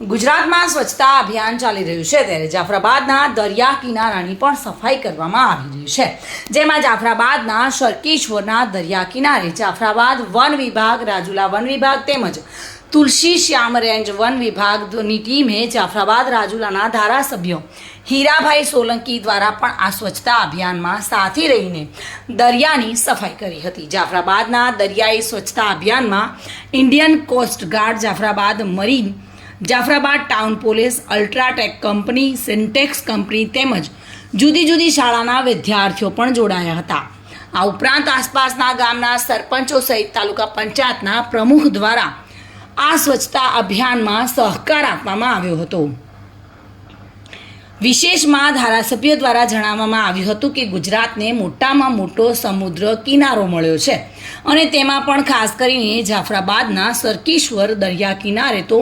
ગુજરાતમાં સ્વચ્છતા અભિયાન ચાલી રહ્યું છે ત્યારે જાફરાબાદના દરિયા કિનારાની પણ સફાઈ કરવામાં આવી રહી છે. જેમાં જાફરાબાદના શર્કીશ્વરના દરિયા કિનારે જાફરાબાદ વન વિભાગ, રાજુલા વન વિભાગ તેમજ તુલસી શ્યામ રેન્જ વન વિભાગની ટીમે જાફરાબાદ, રાજુલાના ધારાસભ્યો હીરાભાઈ સોલંકી દ્વારા પણ આ સ્વચ્છતા અભિયાનમાં સાથી રહીને દરિયાની સફાઈ કરી હતી. જાફરાબાદના દરિયાઈ સ્વચ્છતા અભિયાનમાં Indian coast guard Jafrabad marine Jafrabad town police, UltraTech company, Sintex company તેમજ જુદી જુદી શાળાના વિદ્યાર્થીઓ પણ જોડાયા હતા. આ ઉપરાંત આસપાસના ગામના સરપંચો સહિત તાલુકા પંચાયતના પ્રમુખ દ્વારા આ સ્વચ્છતા અભિયાનમાં સહકાર આપવામાં આવ્યો હતો. વિશેષમાં ધારાસભ્ય દ્વારા જણાવવામાં આવ્યું હતું કે ગુજરાતને મોટામાં મોટો સમુદ્ર કિનારો મળ્યો છે. અને તેમાં પણ ખાસ કરીને જાફરાબાદના સરકીશ્વર દરિયા કિનારે તો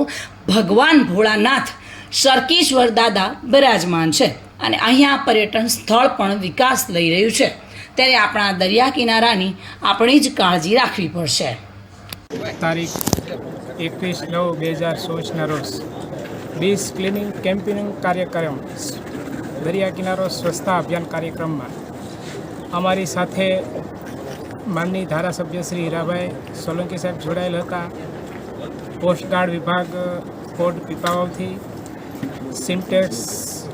ભગવાન ભોળાનાથ, સરકીશ્વર દાદા બિરાજમાન છે અને અહીંયા પર્યટન સ્થળ પણ વિકાસ લઈ રહ્યું છે. ત્યારે આપણા દરિયા કિનારાની આપણી જ કાળજી રાખવી પડશે. તારીખ એકવીસ નવ બે હજાર સોળના રોજ. બીચ ક્લિનિંગ કેમ્પિંગ કાર્યક્રમ, દરિયા કિનારો સ્વચ્છતા અભિયાન કાર્યક્રમમાં અમારી સાથે માનની ધારાસભ્ય શ્રી હીરાભાઈ સોલંકી સાહેબ જોડાયેલ હતા. કોસ્ટગાર્ડ વિભાગ port પીપાવાવથી Sintex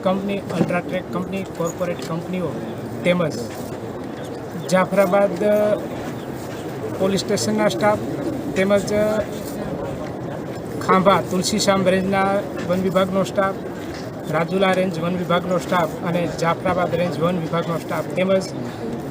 company UltraTech company corporate કંપનીઓ તેમજ જાફરાબાદ પોલીસ સ્ટેશનના સ્ટાફ તેમજ ખાંભા તુલસીશ્યામ રેન્જના વન વિભાગનો સ્ટાફ રાજુલા રેન્જ વન વિભાગનો સ્ટાફ અને જાફરાબાદ રેન્જ વન વિભાગનો સ્ટાફ તેમજ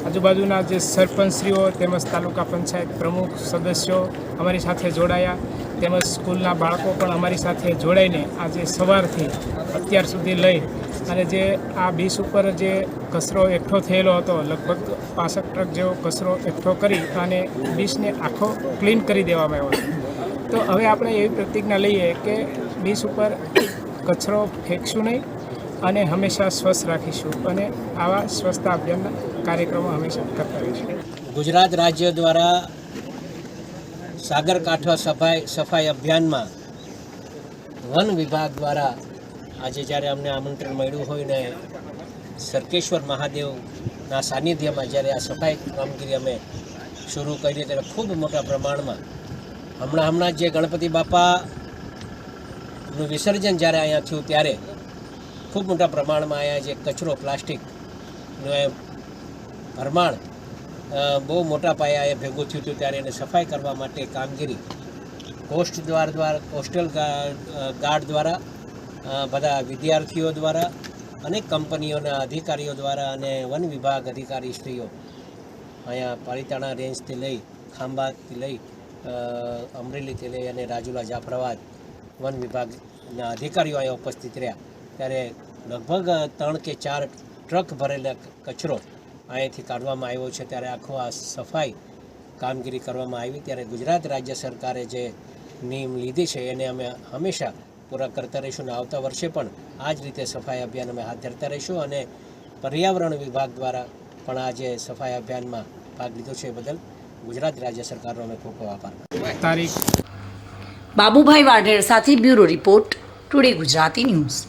આજુબાજુના જે સરપંચશ્રીઓ તેમજ તાલુકા પંચાયત પ્રમુખ સદસ્યો અમારી સાથે જોડાયા. તેમજ સ્કૂલના બાળકો પણ અમારી સાથે જોડાઈને આજે સવારથી અત્યાર સુધી લઈ અને જે આ બીસ ઉપર જે કચરો એકઠો થયેલો હતો, લગભગ પાસઠ ટ્રક જેવો કચરો એકઠો કરી અને બીસને આખો ક્લીન કરી દેવામાં આવ્યો તો હવે આપણે એવી પ્રતિજ્ઞા લઈએ કે બીચ ઉપર કચરો ફેંકશું નહીં અને હંમેશા સ્વસ્થ રાખીશું અને આવા સ્વચ્છતા અભિયાનના કાર્યક્રમો હંમેશા કરતા રહીશું. ગુજરાત રાજ્ય દ્વારા સાગરકાંઠા સફાઈ સફાઈ અભિયાનમાં વન વિભાગ દ્વારા આજે જ્યારે અમને આમંત્રણ મળ્યું હોય ને સરકેશ્વર મહાદેવના સાનિધ્યમાં જ્યારે આ સફાઈ કામગીરી અમે શરૂ કરી ત્યારે ખૂબ મોટા પ્રમાણમાં હમણાં હમણાં જે ગણપતિ બાપાનું વિસર્જન જ્યારે અહીંયા થયું ત્યારે ખૂબ મોટા પ્રમાણમાં અહીંયા જે કચરો પ્લાસ્ટિકનું એ પ્રમાણ બહુ મોટા પાયે એ ભેગું થયું હતું ત્યારે એને સફાઈ કરવા માટે કામગીરી કોસ્ટ દ્વાર દ્વારા, કોસ્ટલ ગાર્ડ દ્વારા બધા વિદ્યાર્થીઓ દ્વારા, અનેક કંપનીઓના અધિકારીઓ દ્વારા અને વન વિભાગ અધિકારીશ્રીઓ અહીંયા પાલિતાણા રેન્જથી લઈ, ખાંભાથી લઈ અમરેલીથી લઈ અને રાજુલા જાફરાબાદ વન વિભાગના અધિકારીઓ અહીંયા ઉપસ્થિત રહ્યા. ત્યારે લગભગ ત્રણ કે ચાર ટ્રક ભરેલા કચરો અહીંયાથી કાઢવામાં આવ્યો છે. ત્યારે આખો આ સફાઈ કામગીરી કરવામાં આવી. ત્યારે ગુજરાત રાજ્ય સરકારે જે નિયમ લીધી છે, એને અમે હંમેશા પૂરા કરતા રહીશું અને આવતા વર્ષે પણ આ જ રીતે સફાઈ અભિયાન અમે હાથ ધરતા રહીશું અને પર્યાવરણ વિભાગ દ્વારા પણ આ જે સફાઈ અભિયાનમાં ભાગ લીધો છે એ બદલ ગુજરાત રાજ્ય સરકારનો અમે ખૂબ ખૂબ આભાર તારીખ? બાબુભાઈ વાઢેર સાથે bureau report today Gujarati news.